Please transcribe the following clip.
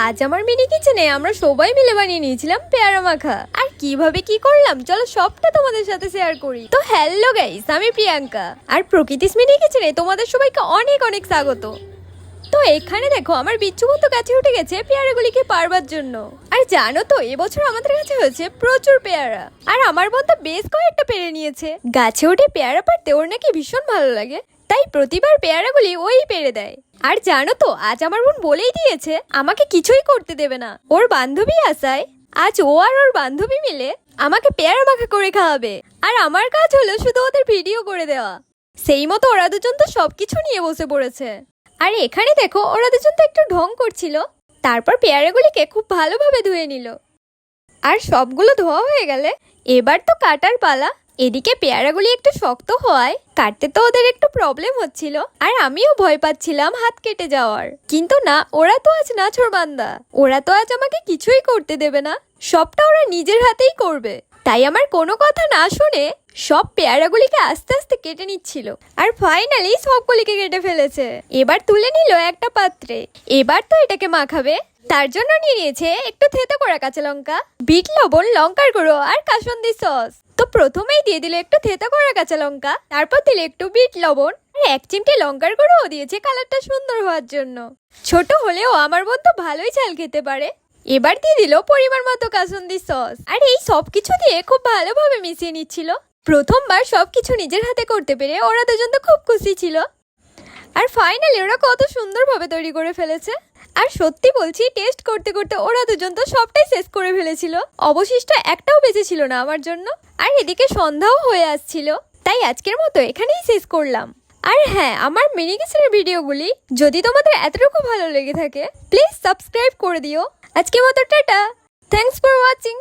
আজ আমার মিনি কিচেনে আমরা সবাই মিলে বানিয়ে নিয়েছিলাম পেয়ারা মাখা। আর কীভাবে কি করলাম? চলো সবটা তোমাদের সাথে শেয়ার করি। তো হ্যালো গাইস আমি প্রিয়াঙ্কা। আর প্রকৃতিস মিনি কিচেনে তোমাদের সবাইকে অনেক অনেক স্বাগত। তো এখানে দেখো, আমার বিচ্ছু মতো গাছে উঠে গেছে পেয়ারাগুলিকে পারবার জন্য। আর জানো তো, এবছর আমাদের কাছে হয়েছে প্রচুর পেয়ারা। আর আমার বোন তো বেশ কয়েকটা পেরে নিয়েছে। গাছে উঠে পেয়ারা পারতে ওর নাকি ভীষণ ভালো লাগে। তাই প্রতিবার পেয়ারাগুলি ওই পেরে দেয়। আর জানো তো, আজ আমার বোন বলেই দিয়েছে, আমাকে কিছুই করতে দেবে না। ওর বান্ধবী আসায়, আজ ও আর ওর বান্ধবী মিলে আমাকে পেয়ারা মাখা করে খাওয়াবে। আর আমার কাজ হলো শুধু ওদের ভিডিও করে দেওয়া। সেই মতো ওরা দুজন তো সবকিছু নিয়ে বসে পড়েছে। আর এখানে দেখো, ওরা দুজন তো একটু ঢং করছিল। তারপর পেয়ারাগুলিকে খুব ভালোভাবে ধুয়ে নিল। আর সবগুলো ধোয়া হয়ে গেলে এবার তো কাটার পালা। এদিকে পেয়ারাগুলি একটু শক্ত হওয়ায় কাটতে তো ওদের একটু প্রবলেম হচ্ছিল, আর আমিও ভয় পাচ্ছিলাম হাত কেটে যাওয়ার। কিন্তু না, ওরা তো আজ নাছরবান্দা ওরা তো আজ আমাকে কিছুই করতে দেবে না, সবটা ওরা নিজের হাতেই করবে। তাই আমার কোনো কথা না শুনে সব পেয়ারাগুলিকে আস্তে আস্তে কেটে নিচ্ছিল, আর ফাইনালি সবগুলিকে কেটে ফেলেছে। এবার তুলে নিল একটা পাত্রে। এবার তো এটাকে মাখাবে। তার জন্য নিয়ে নিয়েছে একটু থেতো করা কাঁচা লঙ্কা, বিট, লবণ, লঙ্কার গুঁড়ো আর কাসন্দি সস। তো প্রথমেই দিয়ে দিল একটু থেতো করা কাঁচা লঙ্কা, তারপর দিল একটু বিট লবণ, আর এক চিমটে লঙ্কার গুঁড়োও দিয়েছে কালারটা সুন্দর হওয়ার জন্য। ছোট হলেও আমার বোন তো ভালোই চাল খেতে পারে। এবার দিয়ে দিল পরিমাণ মতো কাসন্দি সস। আর এই সব কিছু দিয়ে খুব ভালোভাবে মিশিয়ে নিচ্ছিল। প্রথমবার সব কিছু নিজের হাতে করতে পেরে ওরা দুজন তো খুব খুশি ছিল। আর ফাইনালি ওরা কত সুন্দরভাবে তৈরি করে ফেলেছে। আর সত্যি বলছি টেস্ট করতে করতে ওরা দুজন তো সবটাই শেষ করে ফেলেছিল। অবশিষ্ট একটাও বেঁচে ছিল না আমার জন্য। আর এদিকে সন্ধ্যাও হয়ে আসছিল। তাই আজকের মতো এখানেই শেষ করলাম। আর হ্যাঁ আমার মিনি কিচেনের ভিডিওগুলি যদি তোমাদের এতটুকু ভালো লেগে থাকে প্লিজ সাবস্ক্রাইব করে দিও। আজকের মতো টাটা। Thanks for watching